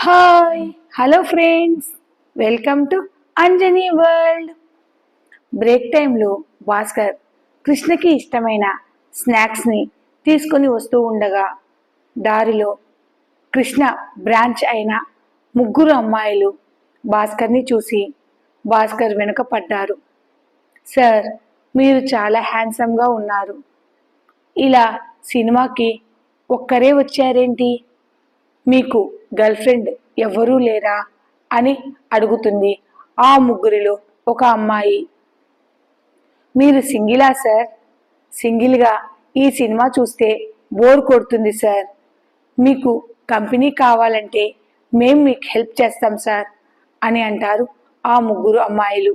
Hi hello friends welcome to Anjani world break టైంలో భాస్కర్ కృష్ణకి ఇష్టమైన స్నాక్స్ని తీసుకొని వస్తూ ఉండగా దారిలో కృష్ణ బ్రాంచ్ అయిన ముగ్గురు అమ్మాయిలు భాస్కర్ని చూసి భాస్కర్ వెనుక పడ్డారు. సార్ మీరు చాలా హ్యాండ్సమ్గా ఉన్నారు. ఇలా సినిమాకి ఒక్కరే వచ్చారేంటి? మీకు గర్ల్ ఫ్రెండ్ ఎవరూ లేరా? అని అడుగుతుంది ఆ ముగ్గురిలో ఒక అమ్మాయి. మీరు సింగిలా సార్? సింగిల్గా ఈ సినిమా చూస్తే బోర్ కొడుతుంది సార్. మీకు కంపెనీ కావాలంటే మేం మీకు హెల్ప్ చేస్తాం సార్ అని అంటారు ఆ ముగ్గురు అమ్మాయిలు.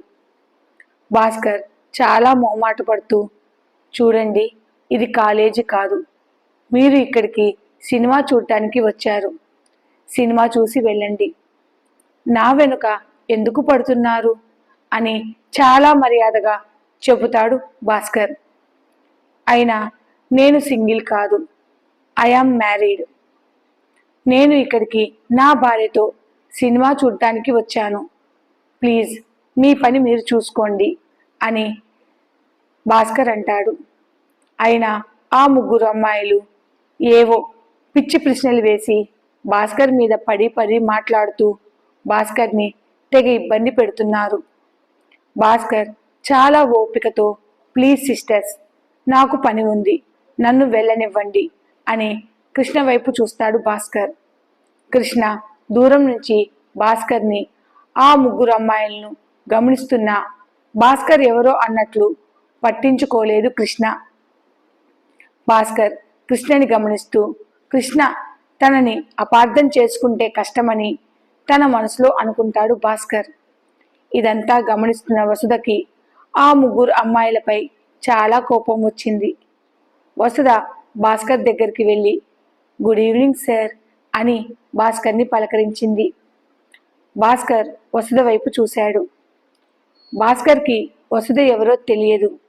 భాస్కర్ చాలా మొహమాట పడుతూ చూడండి ఇది కాలేజీ కాదు. మీరు ఇక్కడికి సినిమా చూడటానికి వచ్చారు. సినిమా చూసి వెళ్ళండి. నా వెనుక ఎందుకు పడుతున్నారు? అని చాలా మర్యాదగా చెబుతాడు భాస్కర్. అయినా నేను సింగిల్ కాదు. I am married. నేను ఇక్కడికి నా భార్యతో సినిమా చూడటానికి వచ్చాను. ప్లీజ్ మీ పని మీరు చూసుకోండి అని భాస్కర్ అంటాడు. అయినా ఆ ముగ్గురు అమ్మాయిలు ఏవో పిచ్చి ప్రశ్నలు వేసి భాస్కర్ మీద పడి పడి మాట్లాడుతూ భాస్కర్ని తెగ ఇబ్బంది పెడుతున్నారు. భాస్కర్ చాలా ఓపికతో ప్లీజ్ సిస్టర్స్ నాకు పని ఉంది. నన్ను వెళ్ళనివ్వండి అని కృష్ణ వైపు చూస్తాడు భాస్కర్. కృష్ణ దూరం నుంచి భాస్కర్ని ఆ ముగ్గురు అమ్మాయిలను గమనిస్తున్న భాస్కర్ ఎవరో అన్నట్లు పట్టించుకోలేదు కృష్ణ. భాస్కర్ కృష్ణని గమనిస్తూ కృష్ణ తనని అపార్థం చేసుకుంటే కష్టమని తన మనసులో అనుకుంటాడు భాస్కర్. ఇదంతా గమనిస్తున్న వసుధకి ఆ ముగ్గురు అమ్మాయిలపై చాలా కోపం వచ్చింది. వసుధ భాస్కర్ దగ్గరికి వెళ్ళి గుడ్ ఈవినింగ్ సార్ అని భాస్కర్ని పలకరించింది. భాస్కర్ వసుధ వైపు చూశాడు. భాస్కర్కి వసుధ ఎవరో తెలియదు.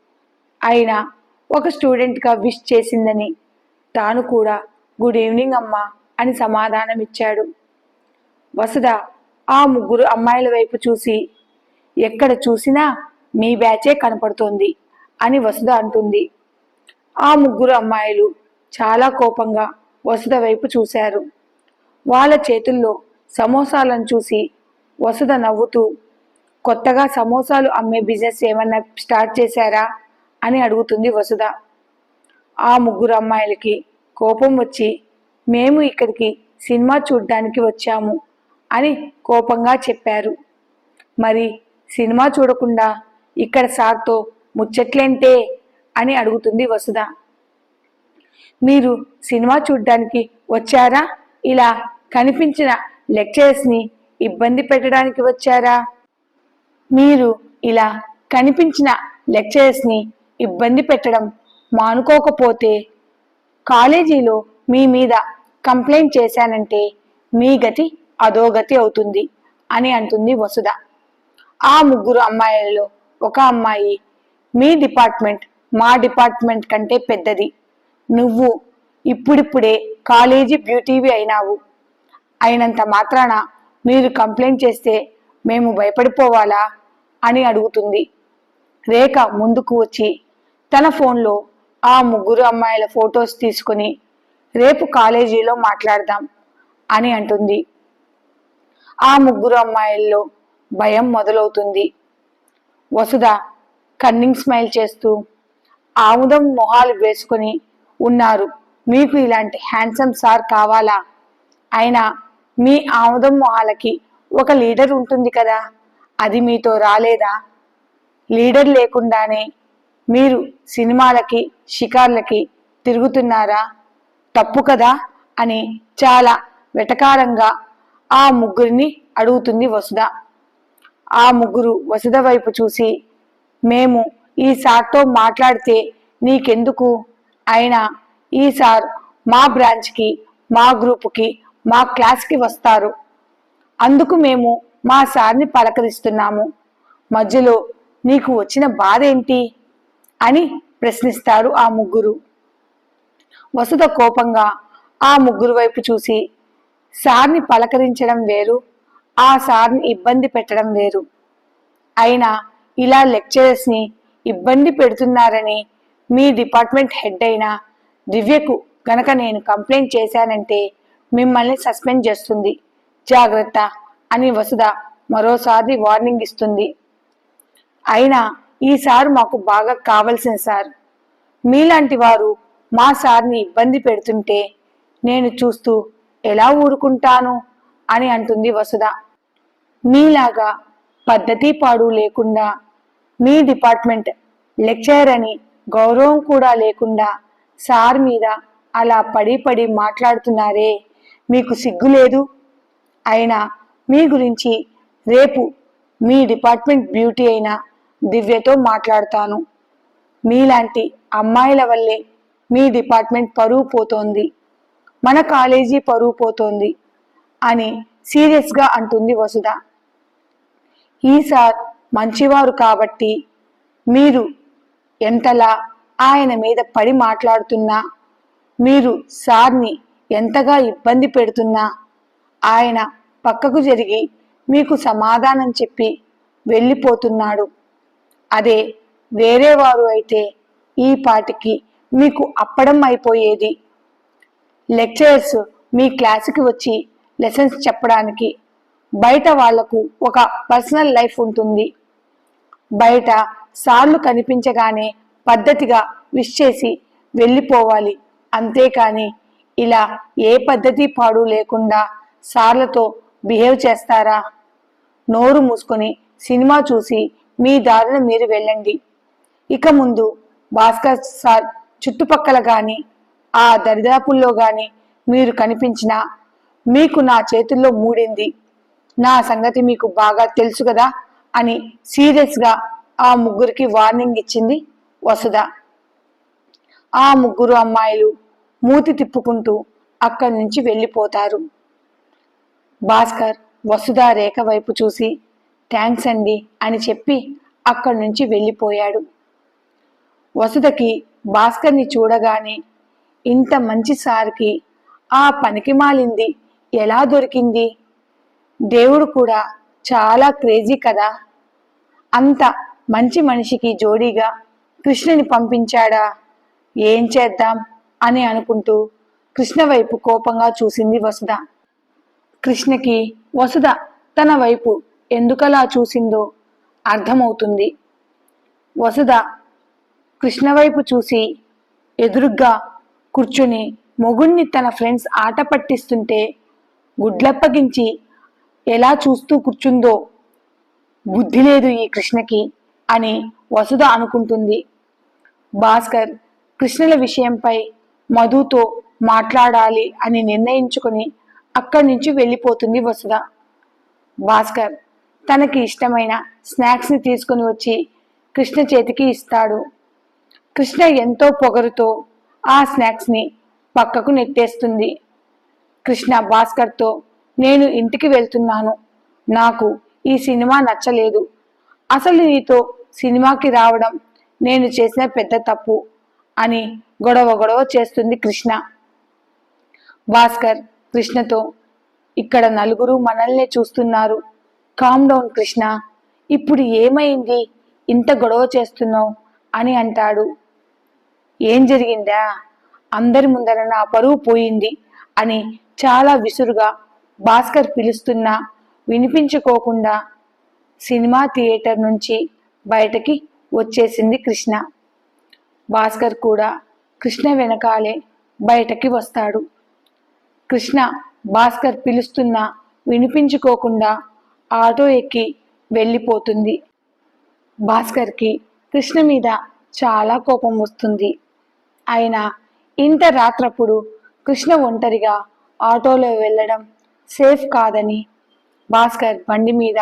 అయినా ఒక స్టూడెంట్గా విష్ చేసిందని తాను కూడా గుడ్ ఈవినింగ్ అమ్మా అని సమాధానమిచ్చాడు. వసుధ ఆ ముగ్గురు అమ్మాయిల వైపు చూసి ఎక్కడ చూసినా మీ బ్యాచే కనపడుతోంది అని వసుధ అంటుంది. ఆ ముగ్గురు అమ్మాయిలు చాలా కోపంగా వసుధ వైపు చూశారు. వాళ్ళ చేతుల్లో సమోసాలను చూసి వసుధ నవ్వుతూ కొత్తగా సమోసాలు అమ్మే బిజినెస్ ఏమన్నా స్టార్ట్ చేశారా? అని అడుగుతుంది వసుధ. ఆ ముగ్గురు అమ్మాయిలకి కోపం వచ్చి మేము ఇక్కడికి సినిమా చూడ్డానికి వచ్చాము అని కోపంగా చెప్పారు. మరి సినిమా చూడకుండా ఇక్కడ సార్తో ముచ్చట్లేంటే? అని అడుగుతుంది వసుధ. మీరు సినిమా చూడ్డానికి వచ్చారా? ఇలా కనిపించిన లెక్చరర్స్ని ఇబ్బంది పెట్టడానికి వచ్చారా? మీరు ఇలా కనిపించిన లెక్చరర్స్ని ఇబ్బంది పెట్టడం మానుకోకపోతే కాలేజీలో మీ మీద కంప్లైంట్ చేశానంటే మీ గతి అధోగతి అవుతుంది అని అంటుంది వసుధ. ఆ ముగ్గురు అమ్మాయిలలో ఒక అమ్మాయి మీ డిపార్ట్మెంట్ మా డిపార్ట్మెంట్ కంటే పెద్దది. నువ్వు ఇప్పుడిప్పుడే కాలేజీ బ్యూటీవి అయినావు. అయినంత మాత్రాన మీరు కంప్లైంట్ చేస్తే మేము భయపడిపోవాలా అని అడుగుతుంది. రేఖ ముందుకు వచ్చి తన ఫోన్లో ఆ ముగ్గురు అమ్మాయిల ఫొటోస్ తీసుకుని రేపు కాలేజీలో మాట్లాడదాం అని అంటుంది. ఆ ముగ్గురు అమ్మాయిల్లో భయం మొదలవుతుంది. వసుధ కన్నింగ్ స్మైల్ చేస్తూ ఆముదం మొహాలు వేసుకొని ఉన్నారు. మీకు ఇలాంటి హ్యాండ్సమ్ సార్ కావాలా? అయినా మీ ఆముదం మొహాలకి ఒక లీడర్ ఉంటుంది కదా అది మీతో రాలేదా? లీడర్ లేకుండానే మీరు సినిమాలకి షికార్లకి తిరుగుతున్నారా? తప్పు కదా? అని చాలా వెటకారంగా ఆ ముగ్గురిని అడుగుతుంది వసుధ. ఆ ముగ్గురు వసుధ వైపు చూసి మేము ఈ సార్తో మాట్లాడితే నీకెందుకు? అయినా ఈ సార్ మా బ్రాంచ్కి మా గ్రూపుకి మా క్లాస్కి వస్తారు. అందుకు మేము మా సార్ని పలకరిస్తున్నాము. మధ్యలో నీకు వచ్చిన బాధ ఏంటి అని ప్రశ్నిస్తారు ఆ ముగ్గురు. వసుధ కోపంగా ఆ ముగ్గురు వైపు చూసి సార్ని పలకరించడం వేరు ఆ సార్ని ఇబ్బంది పెట్టడం వేరు. అయినా ఇలా లెక్చరర్స్ని ఇబ్బంది పెడుతున్నారని మీ డిపార్ట్మెంట్ హెడ్ అయిన దివ్యకు గనక నేను కంప్లైంట్ చేశానంటే మిమ్మల్ని సస్పెండ్ చేస్తుంది. జాగ్రత్త అని వసుధ మరోసారి వార్నింగ్ ఇస్తుంది. అయినా ఈ సార్ మాకు బాగా కావలసిన సార్. మీలాంటి వారు మా సార్ని ఇబ్బంది పెడుతుంటే నేను చూస్తూ ఎలా ఊరుకుంటాను? అని అంటుంది వసుధ. మీలాగా పద్ధతి పాడు లేకుండా మీ డిపార్ట్మెంట్ లెక్చరర్ అని గౌరవం కూడా లేకుండా సార్ మీద అలా పడి పడి మాట్లాడుతున్నారే మీకు సిగ్గు లేదు? అయినా మీ గురించి రేపు మీ డిపార్ట్మెంట్ బ్యూటీ అయినా దివ్యతో మాట్లాడతాను. మీలాంటి అమ్మాయిల వల్లే మీ డిపార్ట్మెంట్ పరువు పోతోంది. మన కాలేజీ పరువు పోతోంది అని సీరియస్గా అంటుంది వసుధ. ఈ సార్ మంచివారు కాబట్టి మీరు ఎంతలా ఆయన మీద పడి మాట్లాడుతున్నా మీరు సార్ని ఎంతగా ఇబ్బంది పెడుతున్నా ఆయన పక్కకు జరిగి మీకు సమాధానం చెప్పి వెళ్ళిపోతున్నాడు. అదే వేరే వారు అయితే ఈ పాటికి మీకు అప్పడం అయిపోయేది. లెక్చరర్స్ మీ క్లాసుకి వచ్చి లెసన్స్ చెప్పడానికి బయట వాళ్ళకు ఒక పర్సనల్ లైఫ్ ఉంటుంది. బయట సార్లు కనిపించగానే పద్ధతిగా విష్ చేసి వెళ్ళిపోవాలి. అంతేకాని ఇలా ఏ పద్ధతి పాడు లేకుండా సార్లతో బిహేవ్ చేస్తారా? నోరు మూసుకొని సినిమా చూసి మీ దారిన మీరు వెళ్ళండి. ఇక ముందు భాస్కర్ సార్ చుట్టుపక్కల గాని ఆ దరిదాపుల్లో గాని మీరు కనిపించినా మీకు నా చేతుల్లో మూడింది. నా సంగతి మీకు బాగా తెలుసు కదా అని సీరియస్గా ఆ ముగ్గురికి వార్నింగ్ ఇచ్చింది వసుధ. ఆ ముగ్గురు అమ్మాయిలు మూతి తిప్పుకుంటూ అక్కడి నుంచి వెళ్ళిపోతారు. భాస్కర్ వసుధ రేఖ వైపు చూసి థ్యాంక్స్ అండి అని చెప్పి అక్కడి నుంచి వెళ్ళిపోయాడు. వసుదకి భాస్కర్ని చూడగానే ఇంత మంచి సార్కి ఆ పనికి మాలింది ఎలా దొరికింది? దేవుడు కూడా చాలా క్రేజీ కదా? అంత మంచి మనిషికి జోడీగా కృష్ణని పంపించాడా? ఏం చేద్దాం? అని అనుకుంటూ కృష్ణ వైపు కోపంగా చూసింది వసుధ. కృష్ణకి వసుధ తన వైపు ఎందుకలా చూసిందో అర్థమవుతుంది. వసుధ కృష్ణ వైపు చూసి ఎదురుగ్గా కూర్చుని మొగుణ్ణి తన ఫ్రెండ్స్ ఆట పట్టిస్తుంటే గుడ్లప్పగించి ఎలా చూస్తూ కూర్చుందో బుద్ధి లేదు ఈ కృష్ణకి అని వసుధ అనుకుంటుంది. భాస్కర్ కృష్ణల విషయంపై మధుతో మాట్లాడాలి అని నిర్ణయించుకొని అక్కడి నుంచి వెళ్ళిపోతుంది వసుధ. భాస్కర్ తనకి ఇష్టమైన స్నాక్స్ని తీసుకుని వచ్చి కృష్ణ చేతికి ఇస్తాడు. కృష్ణ ఎంతో పొగరుతో ఆ స్నాక్స్ని పక్కకు నెట్టేస్తుంది. కృష్ణ భాస్కర్తో నేను ఇంటికి వెళ్తున్నాను. నాకు ఈ సినిమా నచ్చలేదు. అసలు నీతో సినిమాకి రావడం నేను చేసిన పెద్ద తప్పు అని గొడవ గొడవ చేస్తుంది కృష్ణ. భాస్కర్ కృష్ణతో ఇక్కడ నలుగురు మనల్నే చూస్తున్నారు. కామ్ డౌన్ కృష్ణ ఇప్పుడు ఏమైంది? ఇంత గొడవ చేస్తున్నావు అని అంటాడు. ఏం జరిగిందా? అందరి ముందర నా పరువు పోయింది అని చాలా విసురుగా భాస్కర్ పిలుస్తున్నా వినిపించుకోకుండా సినిమా థియేటర్ నుంచి బయటకి వచ్చేసింది కృష్ణ. భాస్కర్ కూడా కృష్ణ వెనకాలే బయటకి వస్తాడు. కృష్ణ భాస్కర్ పిలుస్తున్నా వినిపించుకోకుండా ఆటో ఎక్కి వెళ్ళిపోతుంది. భాస్కర్కి కృష్ణ మీద చాలా కోపం వస్తుంది. అయినా ఇంత రాత్రప్పుడు కృష్ణ ఒంటరిగా ఆటోలో వెళ్ళడం సేఫ్ కాదని భాస్కర్ బండి మీద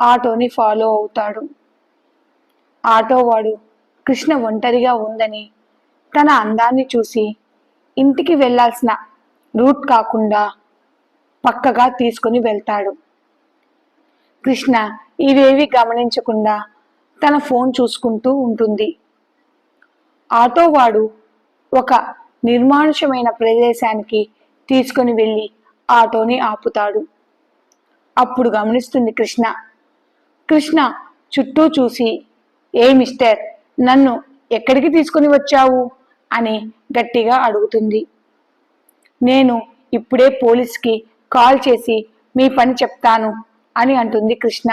ఆటోని ఫాలో అవుతాడు. ఆటో వాడు కృష్ణ ఒంటరిగా ఉందని తన అందాన్ని చూసి ఇంటికి వెళ్ళాల్సిన రూట్ కాకుండా పక్కగా తీసుకుని వెళ్తాడు. కృష్ణ ఇవేవి గమనించకుండా తన ఫోన్ చూసుకుంటూ ఉంటుంది. ఆటో వాడు ఒక నిర్మానుషమైన ప్రదేశానికి తీసుకొని వెళ్ళి ఆటోని ఆపుతాడు. అప్పుడు గమనిస్తుంది కృష్ణ. కృష్ణ చుట్టూ చూసి ఏ మిస్టర్ నన్ను ఎక్కడికి తీసుకుని వచ్చావు? అని గట్టిగా అడుగుతుంది. నేను ఇప్పుడే పోలీస్కి కాల్ చేసి మీ పని చెప్తాను. అని అంటుంది కృష్ణ.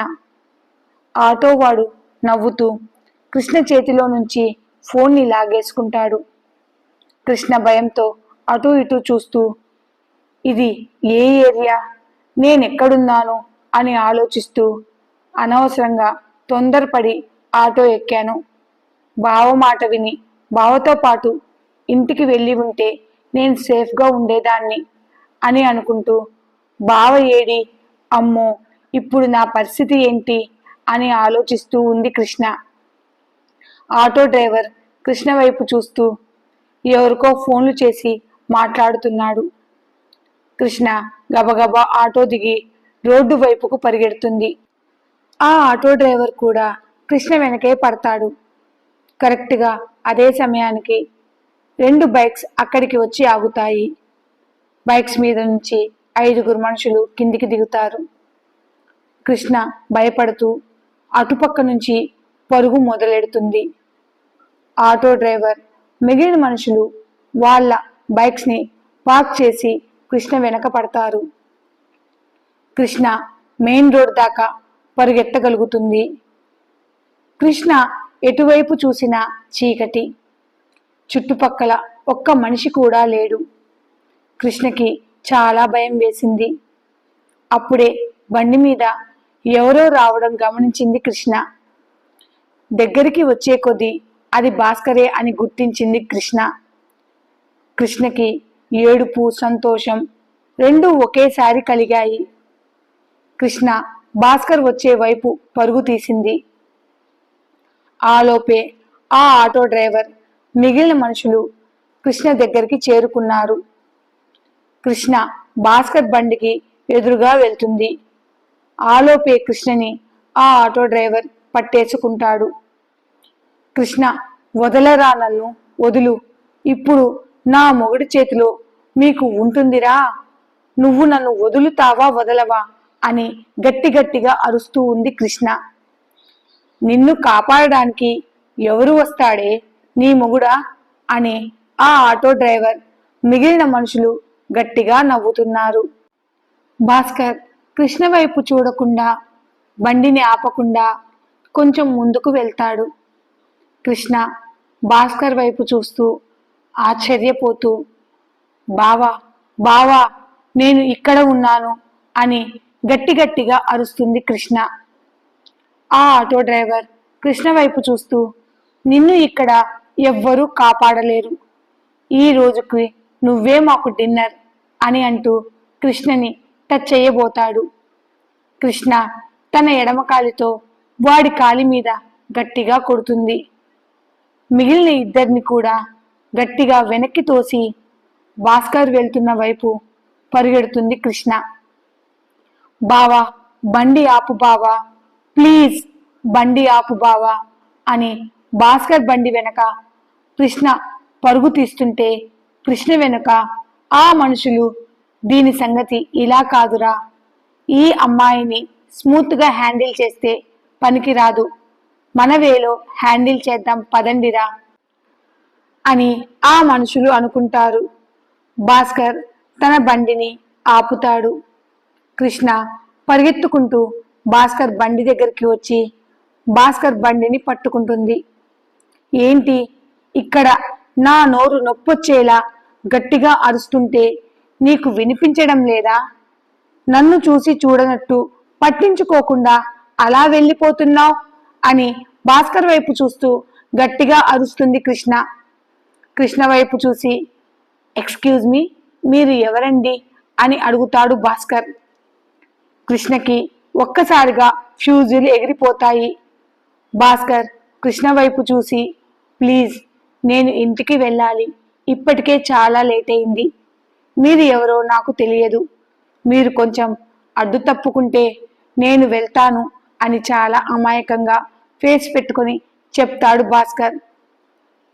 ఆటో వాడు నవ్వుతూ కృష్ణ చేతిలో నుంచి ఫోన్ని లాగేసుకుంటాడు. కృష్ణ భయంతో అటు ఇటు చూస్తూ ఇది ఏ ఏరియా? నేనెక్కడున్నాను? అని ఆలోచిస్తూ అనవసరంగా తొందరపడి ఆటో ఎక్కాను. బావ మాట విని బావతో పాటు ఇంటికి వెళ్ళి ఉంటే నేను సేఫ్గా ఉండేదాన్ని అని అనుకుంటూ బావ ఏడి అమ్మో ఇప్పుడు నా పరిస్థితి ఏంటి అని ఆలోచిస్తూ ఉంది కృష్ణ. ఆటో డ్రైవర్ కృష్ణ వైపు చూస్తూ ఎవరికో ఫోన్లు చేసి మాట్లాడుతున్నాడు. కృష్ణ గబగబా ఆటో దిగి రోడ్డు వైపుకు పరిగెడుతుంది. ఆ ఆటో డ్రైవర్ కూడా కృష్ణ వెనకే పడతాడు. కరెక్ట్గా అదే సమయానికి రెండు బైక్స్ అక్కడికి వచ్చి ఆగుతాయి. బైక్స్ మీద నుంచి ఐదుగురు మనుషులు కిందికి దిగుతారు. కృష్ణ భయపడుతూ అటుపక్క నుంచి పరుగు మొదలెడుతుంది. ఆటో డ్రైవర్ మిగిలిన మనుషులు వాళ్ళ బైక్స్ని పార్క్ చేసి కృష్ణ వెనక పడతారు. కృష్ణ మెయిన్ రోడ్ దాకా పరుగెత్తగలుగుతుంది. కృష్ణ ఎటువైపు చూసినా చీకటి. చుట్టుపక్కల ఒక్క మనిషి కూడా లేడు. కృష్ణకి చాలా భయం వేసింది. అప్పుడే బండి మీద ఎవరో రావడం గమనించింది కృష్ణ. దగ్గరికి వచ్చే కొద్దీ అది భాస్కరే అని గుర్తించింది కృష్ణ. కృష్ణకి ఏడుపు సంతోషం రెండు ఒకేసారి కలిగాయి. కృష్ణ భాస్కర్ వచ్చే వైపు పరుగు తీసింది. ఆలోపే ఆ ఆటో డ్రైవర్ మిగిలిన మనుషులు కృష్ణ దగ్గరికి చేరుకున్నారు. కృష్ణ భాస్కర్ బండికి ఎదురుగా వెళ్తుంది. ఆలోపే కృష్ణని ఆ ఆటో డ్రైవర్ పట్టేసుకుంటాడు. కృష్ణ వదలరా నన్ను? వదులు. ఇప్పుడు నా మొగుడి చేతిలో మీకు ఉంటుందిరా. నువ్వు నన్ను వదులుతావా వదలవా? అని గట్టి గట్టిగా అరుస్తూ ఉంది కృష్ణ. నిన్ను కాపాడడానికి ఎవరు వస్తాడే? నీ మొగుడా? అని ఆ ఆటో డ్రైవర్ మిగిలిన మనుషులు గట్టిగా నవ్వుతున్నారు. భాస్కర్ కృష్ణ వైపు చూడకుండా బండిని ఆపకుండా కొంచెం ముందుకు వెళ్తాడు. కృష్ణ భాస్కర్ వైపు చూస్తూ ఆశ్చర్యపోతూ బావా బావా నేను ఇక్కడ ఉన్నాను అని గట్టి గట్టిగా అరుస్తుంది కృష్ణ. ఆ ఆటో డ్రైవర్ కృష్ణ వైపు చూస్తూ నిన్ను ఇక్కడ ఎవ్వరూ కాపాడలేరు. ఈ రోజుకి నువ్వే మాకు డిన్నర్ అని అంటూ కృష్ణని టచ్ చేయబోతాడు. కృష్ణ తన ఎడమ కాలితో వాడి కాలి మీద గట్టిగా కొడుతుంది. మిగిలిన ఇద్దరిని కూడా గట్టిగా వెనక్కి తోసి భాస్కర్ వెళ్తున్న వైపు పరిగెడుతుంది కృష్ణ. బావా బండి ఆపు బావా ప్లీజ్ బండి ఆపు బావా అని భాస్కర్ బండి వెనక కృష్ణ పరుగు తీస్తుంటే కృష్ణ వెనుక ఆ మనుషులు దీని సంగతి ఇలా కాదురా. ఈ అమ్మాయిని స్మూత్గా హ్యాండిల్ చేస్తే పనికిరాదు. మనవేలో మన వేలో హ్యాండిల్ చేద్దాం పదండిరా అని ఆ మనుషులు అనుకుంటారు. భాస్కర్ తన బండిని ఆపుతాడు. కృష్ణ పరిగెత్తుకుంటూ భాస్కర్ బండి దగ్గరికి వచ్చి భాస్కర్ బండిని పట్టుకుంటుంది. ఏంటి? ఇక్కడ నా నోరు నొప్పొచ్చేలా గట్టిగా అరుస్తుంటే నీకు వినిపించడం లేదా? నన్ను చూసి చూడనట్టు పట్టించుకోకుండా అలా వెళ్ళిపోతున్నావు అని భాస్కర్ వైపు చూస్తూ గట్టిగా అరుస్తుంది కృష్ణ. కృష్ణ వైపు చూసి ఎక్స్క్యూజ్ మీ మీరు ఎవరండి? అని అడుగుతాడు భాస్కర్. కృష్ణకి ఒక్కసారిగా ఫ్యూజులు ఎగిరిపోతాయి. భాస్కర్ కృష్ణ వైపు చూసి ప్లీజ్ నేను ఇంటికి వెళ్ళాలి. ఇప్పటికే చాలా లేట్ అయింది. మీరు ఎవరో నాకు తెలియదు. మీరు కొంచెం అడ్డు తప్పుకుంటే నేను వెళ్తాను అని చాలా అమాయకంగా ఫేస్ పెట్టుకొని చెప్తాడు భాస్కర్.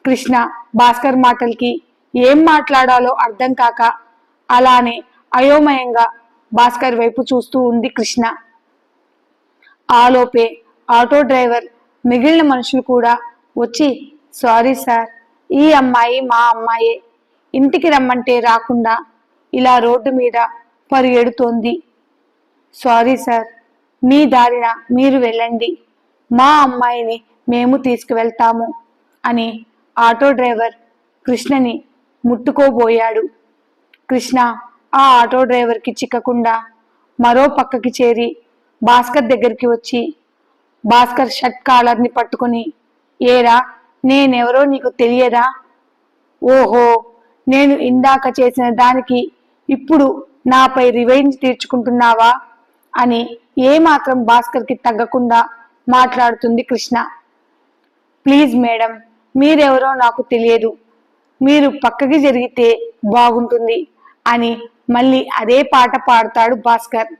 కృష్ణ భాస్కర్ మాటలకి ఏం మాట్లాడాలో అర్థం కాక అలానే అయోమయంగా భాస్కర్ వైపు చూస్తూ ఉంది కృష్ణ. ఆలోపే ఆటో డ్రైవర్ మిగిలిన మనుషులు కూడా వచ్చి సారీ సార్ ఈ అమ్మాయి మా అమ్మాయే. ఇంటికి రమ్మంటే రాకుండా ఇలా రోడ్డు మీద పరిగెడుతోంది. సారీ సార్ మీ దారిన మీరు వెళ్ళండి. మా అమ్మాయిని మేము తీసుకువెళ్తాము అని ఆటో డ్రైవర్ కృష్ణని ముట్టుకోబోయాడు. కృష్ణ ఆ ఆటో డ్రైవర్కి చిక్కకుండా మరో పక్కకి చేరి భాస్కర్ దగ్గరికి వచ్చి భాస్కర్ షర్ట్ కాలర్ని పట్టుకుని ఏరా నేనెవరో నీకు తెలియదా? ఓహో నేను ఇందాక చేసిన దానికి ఇప్పుడు నాపై రివెంజ్ తీర్చుకుంటున్నావా? అని ఏమాత్రం భాస్కర్కి తగ్గకుండా మాట్లాడుతుంది కృష్ణ. ప్లీజ్ మేడం మీరెవరో నాకు తెలియదు. మీరు పక్కకి జరిగితే బాగుంటుంది అని మళ్ళీ అదే పాట పాడతాడు భాస్కర్.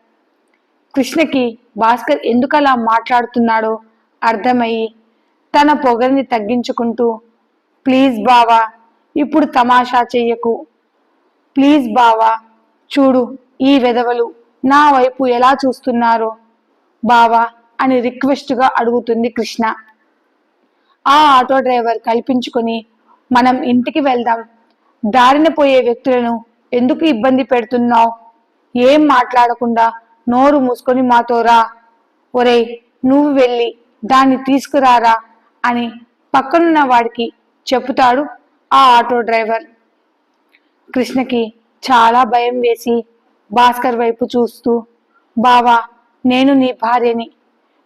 కృష్ణకి భాస్కర్ ఎందుకలా మాట్లాడుతున్నాడో అర్థమయ్యి తన పొగరిని తగ్గించుకుంటూ ప్లీజ్ బావా ఇప్పుడు తమాషా చెయ్యకు. ప్లీజ్ బావా చూడు ఈ వెధవలు నా వైపు ఎలా చూస్తున్నారో. బావా అని రిక్వెస్ట్గా అడుగుతుంది కృష్ణ. ఆ ఆటో డ్రైవర్ కల్పించుకొని మనం ఇంటికి వెళ్దాం. దారిన పోయే వ్యక్తులను ఎందుకు ఇబ్బంది పెడుతున్నావు? ఏం మాట్లాడకుండా నోరు మూసుకొని మాతో రా. ఒరేయ్ నువ్వు వెళ్ళి దాన్ని తీసుకురారా అని పక్కనున్న వాడికి చెప్తాడు ఆ ఆటో డ్రైవర్ కృష్ణకి చాలా భయం వేసి భాస్కర్ వైపు చూస్తూ బావా నేను నీ భార్యని.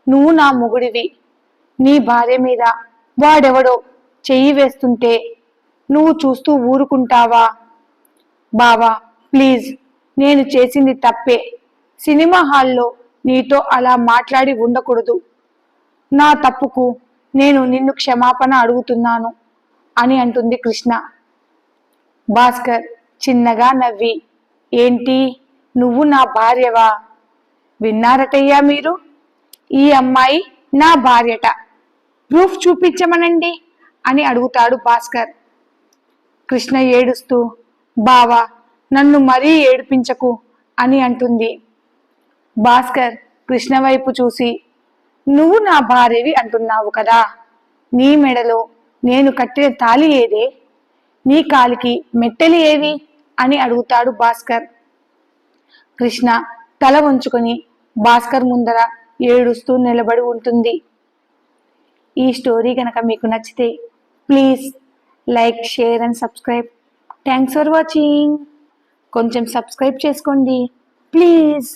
నువ్వు నా మొగుడివి. నీ భార్య మీద వాడెవడో చెయ్యి వేస్తుంటే నువ్వు చూస్తూ ఊరుకుంటావా? బావా ప్లీజ్ నేను చేసింది తప్పే. సినిమా హాల్లో నీతో అలా మాట్లాడి ఉండకూడదు. నా తప్పుకు నేను నిన్ను క్షమాపణ అడుగుతున్నాను. అని అంటుంది కృష్ణ. భాస్కర్ చిన్నగా నవ్వి ఏంటి? నువ్వు నా భార్యవా? విన్నారటయ్యా మీరు? ఈ అమ్మాయి నా భార్యట. ప్రూఫ్ చూపించమనండి అని అడుగుతాడు భాస్కర్. కృష్ణ ఏడుస్తూ బావా నన్ను మరీ ఏడిపించకు అని అంటుంది. భాస్కర్ కృష్ణ వైపు చూసి నువ్వు నా భార్యవి అంటున్నావు కదా నీ మెడలో నేను కట్టిన తాలి ఏదే? నీ కాలికి మెట్టెలు ఏవి? అని అడుగుతాడు భాస్కర్. కృష్ణ తల వంచుకొని భాస్కర్ ముందర ఏడుస్తూ నిలబడి ఉంటుంది. ఈ స్టోరీ కనుక మీకు నచ్చితే please like share and subscribe. Thanks for watching. కొంచెం సబ్స్క్రైబ్ చేసుకోండి. ప్లీజ్.